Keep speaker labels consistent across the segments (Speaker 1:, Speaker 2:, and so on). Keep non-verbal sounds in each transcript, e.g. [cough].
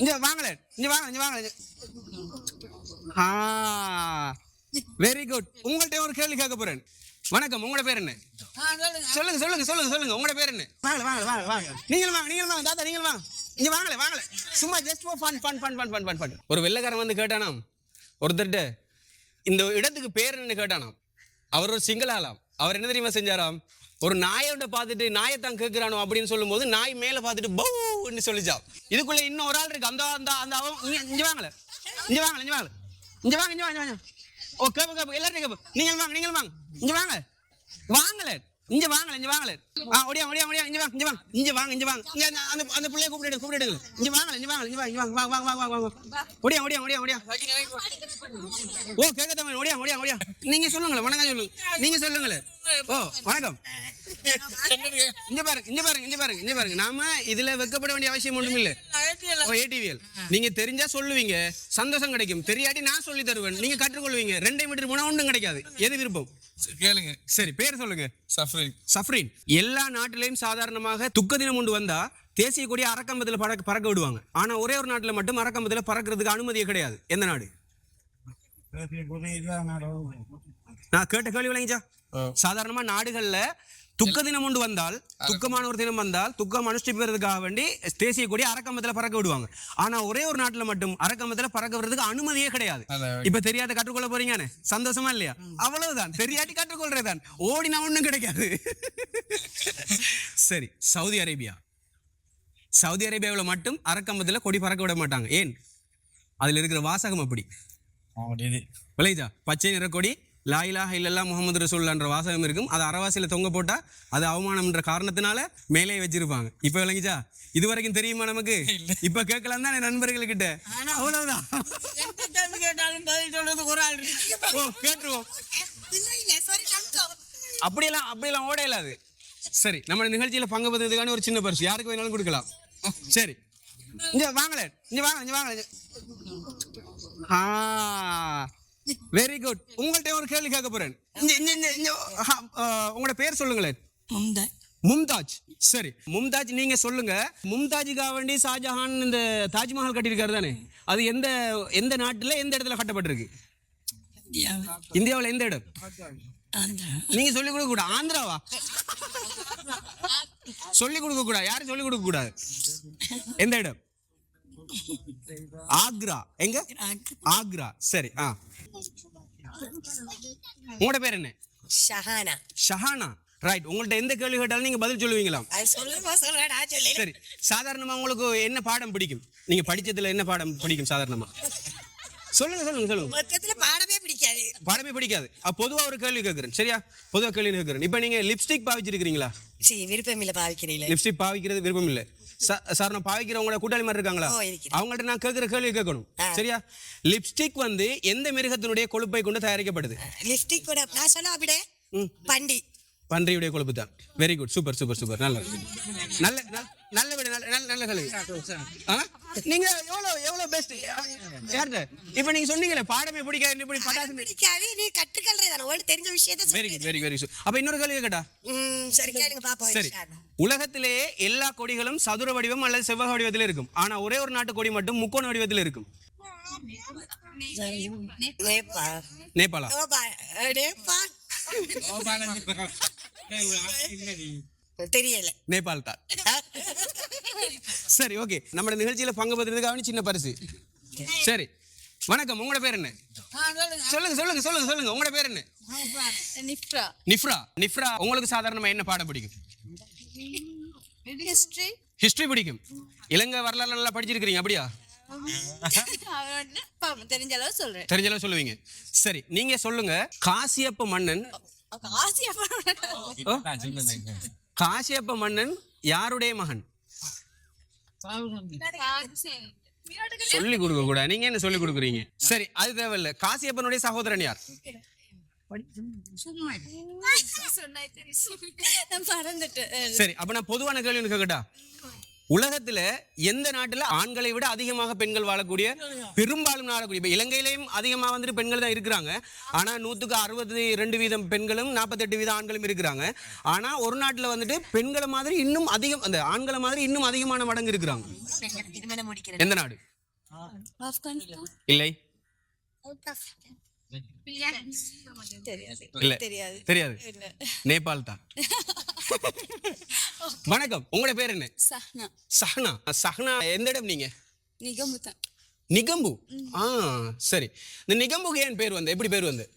Speaker 1: இங்க வாங்கல இங்க வாங்க இங்க வாங்க ஆ வெரி குட் உங்கள்ட்ட ஒரு கேள்வி கேட்க போறேன். வணக்கம் உங்களோட பேர் என்ன? சொல்லுங்க. சொல்லுங்க சொல்லுங்க சொல்லுங்க உங்களோட பேர் என்ன? வாங்க வாங்க வாங்க வாங்க. நீங்களும் வாங்க நீங்களும் வாங்க தாத்தா நீங்களும் வாங்க. இங்க வாங்கல வாங்கல சும்மா just for fun fun fun fun fun fun ஒரு வெள்ளைக்காரன் வந்து கேட்டானாம் ஒருத்தர்ட்ட இந்த இடத்துக்கு பேர் என்னன்னு கேட்டானாம். அவர் ஒரு சிங்கள ஆளாம். அவர் என்ன தெரியுமா செஞ்சாராம்? ஒரு நாயோட பார்த்துட்டு நாயை தான் அப்படின்னு சொல்லும்போது நாய் மேலே பார்த்துட்டு பவுன்னு சொல்லிச்சா. இதுக்குள்ள இன்னும் ஒரு ஆள் இருக்கு. அந்த அந்த அந்த அவன் இங்கே வாங்கல. இங்கே வாங்கல இங்கே வாங்கல. இங்கே வாங்க இங்கே வாங்க வாங்க. ஓ கேப்பு கேப்பு. எல்லாரும் கேப்பு. நீங்கள் வாங்க நீங்கள் வாங்க. இங்கே வாங்க. வாங்கல. இங்க வாங்கல இங்க வாங்கல ஆ ஒடியா ஒடியா ஒடியா இங்க வாங்க இங்க வாங்க இங்க வாங்க இங்க வாங்க இங்க அந்த- அந்த பிள்ளைய கூப்பிட்டு கூப்பிட்டு இங்க வாங்கல இங்க வாங்கல இங்க வாங்க இங்க வாங்க வாங்க வாங்க வாங்க. வாங்க ஒடியா ஒடியா ஒடியா ஒடியா ஓ கேட்க தமிழ் ஒடியா ஒடியா ஒடியா நீங்க சொல்லுங்களேன் வணக்கம் சொல்லுங்க. நீங்க சொல்லுங்களேன். ஓ வணக்கம். இங்க பாருங்க இங்க பாருங்க இங்க பாருங்க இங்க பாருங்க. நாம இதுல வெக்கப்பட வேண்டிய அவசியம் ஒண்ணும் இல்ல. ஓ ஏடிவிஎல் நீங்க தெரிஞ்சா சொல்லுவீங்க. சந்தோஷம் கிடைக்கும். தெரியாட்டி நான் சொல்லி தருவேன். நீங்க கற்றுக்கொள்வீங்க. ரெண்டை மீட்டர் போனா ஒன்றும் கிடைக்காது. எது விருப்பம்?
Speaker 2: கேளுங்க.
Speaker 1: சரி பேர் சொல்லுங்க.
Speaker 2: சஃப்ரின்.
Speaker 1: சஃப்ரின். எல்லா நாட்டிலையும் சாதாரணமாக துக்க தினம் ஒன்று வந்தா தேசிய கொடி அரக்கம்பத்தில் பறக்க பறக்க விடுவாங்க. ஆனா ஒரே ஒரு நாட்டுல மட்டும் அரக்கம்பத்தில் பறக்கிறதுக்கு அனுமதியே கிடையாது. எந்த நாடு? நான் கேட்ட கேள்வி விளங்கிச்சா? சாதாரணமா நாடுகள்ல துக்க தினம் ஒன்று வந்தால் துக்கமான ஒரு தினம் வந்தால் துக்கம் அனுஷ்டிப்பதற்காக வேண்டி தேசிய கொடி அரக்கம்பத்தில் பறக்க விடுவாங்க. ஆனா ஒரே ஒரு நாட்டுல மட்டும் அரக்கம்பத்தில் பறக்க விடுறதுக்கு அனுமதியே கிடையாது. இப்ப தெரியாத கற்றுக்கொள்ள போறீங்கன்னு? சந்தோஷமா இல்லையா? அவ்வளவுதான். தெரியாட்டி கற்றுக்கொள்றதுதான். ஓடினா ஒண்ணும் கிடைக்காது. சரி சவுதி அரேபியா. சவுதி அரேபியாவில் மட்டும் அரக்கம்பத்தில் கொடி பறக்க விட மாட்டாங்க. ஏன்? அதுல இருக்கிற வாசகம் அப்படி. விளையுதா? பச்சை நிற கொடி லா இலாஹ இல்லல்லா முகமது ரசூல்லான்ற வாசகம் இருக்கும். அது அறவாசியில் தொங்க போட்டா அது அவமானம்ன்ற காரணத்தினால மேலே வச்சிருப்பாங்க. இப்போ விளங்கிச்சா? இது வரைக்கும் தெரியுமா நமக்கு? இப்ப கேட்கலாம் தானே நண்பர்கள்கிட்ட? அவ்வளவுதான்.
Speaker 3: கேட்டாலும் பதில் சொல்றதுக்கு ஒரு ஆள்
Speaker 1: ஓ கேட்டுருவோம். அப்படியெல்லாம் அப்படியெல்லாம் ஓட இயலாது. சரி நம்ம நிகழ்ச்சியில பங்கு பெற்றதுக்கான ஒரு சின்ன பரிசு. யாருக்கு வேணாலும் கொடுக்கலாம். சரி. இங்க வாங்கல இங்க வாங்க இங்க வாங்க. ஆ வெரி குட் உங்கள்ட்ட ஒரு கேள்வி கேட்க போறேன். உங்களோட பேர் சொல்லுங்களேன். மும்தாஜ். சரி. மும்தாஜ் நீங்க சொல்லுங்க. மும்தாஜுக்காக வேண்டி ஷாஜஹான் இந்த தாஜ்மஹால் கட்டியிருக்காரு தானே? அது எந்த எந்த நாட்டுல எந்த இடத்துல கட்டப்பட்டிருக்கு? இந்தியாவுல. எந்த இடம்? நீங்க சொல்லி கொடுக்க கூடாது. ஆந்திராவா? சொல்லி கொடுக்க கூடாது. யாரும் சொல்லி கொடுக்க கூடாது. எந்த இடம்? ஆக்ரா. எங்க? ஆக்ரா. சரி ஆ. உங்களோட பேர் என்ன?
Speaker 3: ஷஹானா.
Speaker 1: ஷஹானா. ரைட் உங்கள்ட்ட எந்த கேள்வி கேட்டாலும் நீங்க பதில் சொல்லுவீங்களா? சரி. சாதாரணமா உங்களுக்கு என்ன பாடம் பிடிக்கும்? நீங்க படிச்சதுல என்ன பாடம் பிடிக்கும் சாதாரணமா? சொல்லுங்க சொல்லுங்க சொல்லுங்க.
Speaker 3: மொத்தத்துல பாடமே பிடிக்காது.
Speaker 1: பாடமே பிடிக்காது. பொதுவா ஒரு கேள்வி கேட்கறேன் சரியா? பொதுவா கேள்வி கேட்கறேன் இப்போ நீங்க லிப்ஸ்டிக் பாவிச்சிருக்கீங்களா
Speaker 3: சரி விருப்பம் இல்ல பாவிக்கிறீங்களே.
Speaker 1: லிப்ஸ்டிக் பாவிக்கிறது விருப்பம் இல்ல சார் நான் பாவிக்கிறவங்கள கூட்டாளி மாதிரி இருக்காங்களா. அவங்கள்ட்ட நான் கேட்கிற கேள்வி கேட்கணும். சரியா? லிப்ஸ்டிக் வந்து எந்த மிருகத்தினுடைய கொழுப்பை கொண்டு தயாரிக்கப்படுது?
Speaker 3: லிப்ஸ்டிக் நான் சொல்ல அப்படியே. பண்டி.
Speaker 1: பன்றியுடைய கொழுப்பு தான். Very good super super super நல்ல நல்ல நல்ல- நல்ல விட நல்ல நல்ல ஆ? நீங்க எவ்வளவு எவ்வளவு பெஸ்ட் யார்கிட்ட இப்போ நீங்க சொன்னீங்களே பாடமே பிடிக்காது இப்படி பட்டாசு
Speaker 3: பிடிக்காது. நீ கற்றுக்கல்றே தானே உனக்கு தெரிஞ்ச விஷயத்த
Speaker 1: வெரி குட் வெரி வெரி அப்ப இன்னொரு கேள்வி கேட்டா?
Speaker 3: சரி கேளுங்க பாப்போம்.
Speaker 1: சரி. உலகத்திலேயே எல்லா கொடிகளும் சதுர வடிவம் அல்லது செவ்வக வடிவத்தில் இருக்கும். ஆனா ஒரே ஒரு நாட்டு கொடி மட்டும் முக்கோண வடிவத்தில் இருக்கும்.
Speaker 3: நேபாள்? தெரியல
Speaker 1: நேபாள் தான். சரி ஓகே. நம்ம நிகழ்ச்சியில பங்கு பெற்றதுக்காக சின்ன பரிசு. சரி. வணக்கம். உங்களோட பேர் என்ன? சொல்லுங்க சொல்லுங்க சொல்லுங்க சொல்லுங்க. உங்களோட பேர் என்ன?
Speaker 4: நிஃப்ரா.
Speaker 1: நிஃப்ரா. நிஃப்ரா. உங்களுக்கு சாதாரணமா என்ன பாடம் பிடிக்கும்?
Speaker 4: ஹிஸ்டரி
Speaker 1: ஹிஸ்டரி பிடிக்கும். இலங்கை வரலாறு நல்லா படிச்சிருக்கிறீங்க அப்படியா?
Speaker 4: தெரிஞ்ச அளவு சொல்றேன்.
Speaker 1: தெரிஞ்ச அளவு சொல்லுவீங்க. சரி நீங்க சொல்லுங்க. காசியப்ப மன்னன் காசியப்ப மன்னன் யாருடைய மகன்? சொல்லி கொடுக்க கூட நீங்க என்ன சொல்லி கொடுக்குறீங்க? சரி அது தேவையில்ல. காசியப்பனுடைய சகோதரன் யார்? சரி அப்ப நான் பொதுவான கேள்வி கேட்கட்டா உலகத்துல எந்த நாட்டுல ஆண்களை விட அதிகமாக பெண்கள் வாழக்கூடிய பெரும்பாலும் வாழக்கூடிய இப்ப இலங்கையிலையும் அதிகமாக வந்துட்டு பெண்கள் தான் இருக்கிறாங்க. ஆனா நூத்துக்கு அறுபது ரெண்டு வீதம் பெண்களும் நாற்பத்தெட்டு வீதம் ஆண்களும் இருக்கிறாங்க. ஆனா ஒரு நாட்டுல வந்துட்டு பெண்களை மாதிரி இன்னும் அதிகம் அந்த ஆண்களை மாதிரி இன்னும் அதிகமான மடங்கு இருக்கிறாங்க. எந்த நாடு? இல்லை.
Speaker 4: தெரியாது.
Speaker 1: நேபாள் தான். [laughs] வணக்கம். உங்களோட பேர் என்ன?
Speaker 4: சஹ்னா.
Speaker 1: சஹ்னா. சஹ்னா. எந்த இடம் நீங்க? நிகம்பு ஆ சரி. இந்த நிகம்புக்கு ஏன் பேர் வந்து? எப்படி பேர் வந்து?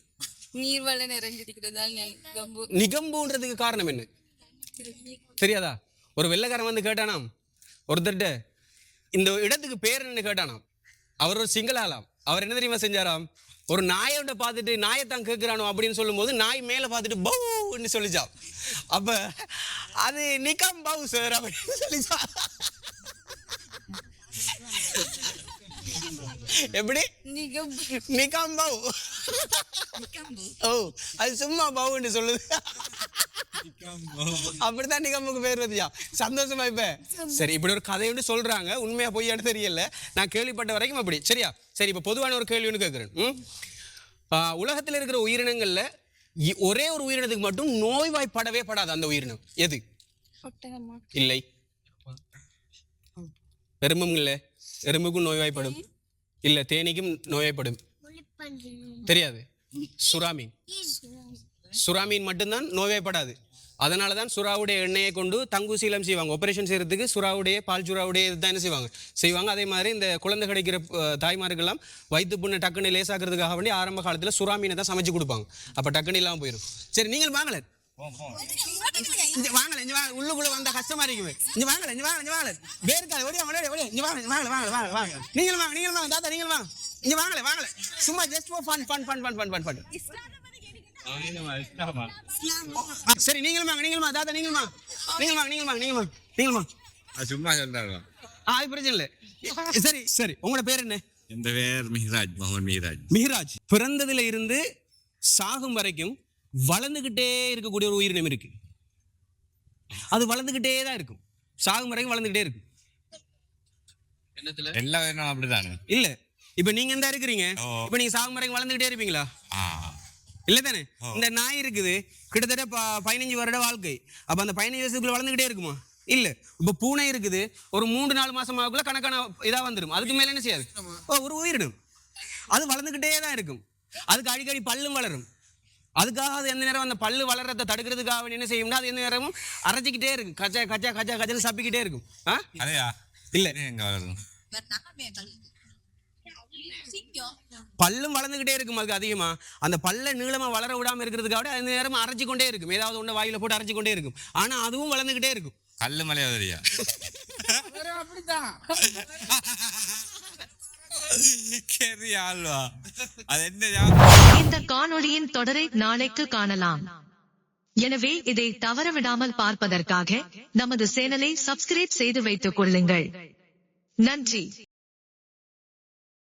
Speaker 4: நீர்வள நிறைஞ்சிருக்கிறதால் நிகம்பு.
Speaker 1: நிகம்புன்றதுக்கு காரணம் என்ன? தெரியாதா? ஒரு வெள்ளைக்காரன் வந்து கேட்டானாம். ஒருத்தர்கிட்ட இந்த இடத்துக்கு பேர் என்ன கேட்டானாம். அவர் ஒரு சிங்களாலாம் அவர் என்ன தெரியுமா செஞ்சாராம்? ஒரு நாயோட பார்த்துட்டு நாயைத்தான் கேட்கிறானோ அப்படின்னு சொல்லும்போது நாய் மேலே பார்த்துட்டு பவுன்னு சொல்லிச்சான் அப்ப அது நிகம் பவு சார் அப்படின்னு சொல்லிச்சா எப்படி? நிகம் பவு ஓ அது சும்மா பவுன்னு சொல்லுது. அப்படித்தான் நிகமுக்கு பேர் வந்துயா? சந்தோஷமா இப்ப? சரி இப்படி ஒரு கதையோடு சொல்றாங்க. உண்மையா பொய்யான்னு தெரியல. நான் கேள்விப்பட்ட வரைக்கும் அப்படி. சரியா? சரி இப்ப பொதுவான ஒரு கேள்வி ஒன்று கேட்கிறேன் உலகத்துல இருக்கிற உயிரினங்கள்ல ஒரே ஒரு உயிரினத்துக்கு மட்டும் நோய்வாய்ப்படவே படாது அந்த உயிரினம். எது? இல்லை. எறும்பும் இல்லை. எறும்புக்கும் நோய்வாய்ப்படும். இல்ல தேனீக்கும் நோய்வாய்ப்படும். தெரியாது. சுறாமீன். சுறாமீன் மட்டும்தான் நோய்வாய்ப்படாது. அதனால தான் சுறாவுடைய எண்ணெயை கொண்டு தங்குசீலம் செய்வாங்க. ஆப்ரேஷன் செய்யறதுக்கு சுறாவுடைய பால் சுறாவுடைய இதுதான் என்ன செய்வாங்க? செய்வாங்க. அதே மாதிரி இந்த குழந்தை கிடைக்கிற தாய்மார்கள்லாம் வயிற்று புண்ணை டக்குன்னு லேசாக்குறதுக்காக வேண்டி ஆரம்ப காலத்தில் சுறா மீனை தான் சமைச்சு கொடுப்பாங்க. அப்போ டக்குன்னு இல்லாமல் போயிடும் சரி நீங்கள் வாங்கல? வாங்கல இங்க வாங்க உள்ளுக்குள்ள வந்தா கஷ்டமா இருக்குமே இங்க வாங்கல இங்க வாங்கல இங்க வாங்கல. வேர்க்கால ஓடியா ஓடியா ஓடியா இங்க வாங்க இங்க வாங்கல வாங்கல வாங்கல வாங்க நீங்களும் வாங்க நீங்களும் வாங்க தாத்தா நீங்களும் வாங்க. இங்க வாங்கல வாங்கல. சும்மா just for fun fun fun fun fun fun fun சரி நீங்களும் வாங்க நீங்களும் தாத்தா நீங்களும் வாங்க. நீங்களும் வாங்க நீங்களும் வாங்க நீங்களும் வாங்க நீங்களும் வாங்க.
Speaker 2: அது சும்மா சொல்றாங்க
Speaker 1: அது பிரச்சனை இல்லை. சரி சரி உங்களோட பேர் என்ன?
Speaker 2: எந்த பேர் மிஹராஜ் முகமது மிஹராஜ்.
Speaker 1: மிஹராஜ். பிறந்ததுல இருந்து சாகும் வரைக்கும் வளர்ந்துகிட்டே இருக்கக்கூடிய ஒரு உயிரினம் இருக்கு. அது வளர்ந்துகிட்டே தான் இருக்கும். சாகும் வரைக்கும் வளர்ந்துகிட்டே இருக்கும்.
Speaker 2: எல்லா பேரும் அப்படிதானே?
Speaker 1: இல்ல. இப்ப நீங்க எந்த இருக்கிறீங்க. இப்ப நீங்க சாகும் வரைக்கும் வளர்ந்துகிட்டே இருப்பீங்களா? இல்ல தானே இந்த நாய் இருக்குது கிட்டத்தட்ட ப- பதினஞ்சு வருட வாழ்க்கை. அப்ப அந்த பதினஞ்சு வருஷத்துக்குள்ள வளர்ந்துகிட்டே இருக்குமா? இல்ல. இப்ப பூனை இருக்குது ஒரு மூன்று நாலு மாசமாக்குள்ள கணக்கான இதா வந்துடும் அதுக்கு மேல என்ன செய்யாது? ஓ, ஒரு உயிரினம் அது வளர்ந்துகிட்டே தான் இருக்கும். அதுக்கு அடிக்கடி பல்லும் வளரும். அதுக்காக அது எந்த நேரம் அந்த பல்லு வளர்றதை தடுக்கிறதுக்காக என்ன செய்யும்னா அது எந்த நேரமும் அரைச்சிக்கிட்டே இருக்கும். கச்சா கச்சா கச்சா கச்சா சப்பிக்கிட்டே இருக்கும். ஆ? இல்ல.
Speaker 2: எங்க
Speaker 1: பல்லும் வளர்ந்துகிட்டே இருக்கும் அதுக்கு அதிகமா. அந்த பல்ல நீளமா வளர விடாம இருக்கிறதுக்காக அந்த நேரம் அரைச்சி கொண்டே இருக்கும். ஏதாவது ஒண்ணு வாயில போட்டு அரைச்சி கொண்டே இருக்கும். ஆனா அதுவும் வளர்ந்துகிட்டே இருக்கும்.
Speaker 2: கல்லு ஞாபகம்?
Speaker 5: இந்த காணொளியின் தொடரை நாளைக்கு காணலாம். எனவே இதை தவறவிடாமல் பார்ப்பதற்காக நமது சேனலை சப்ஸ்கிரைப் செய்து வைத்துக் கொள்ளுங்கள். நன்றி.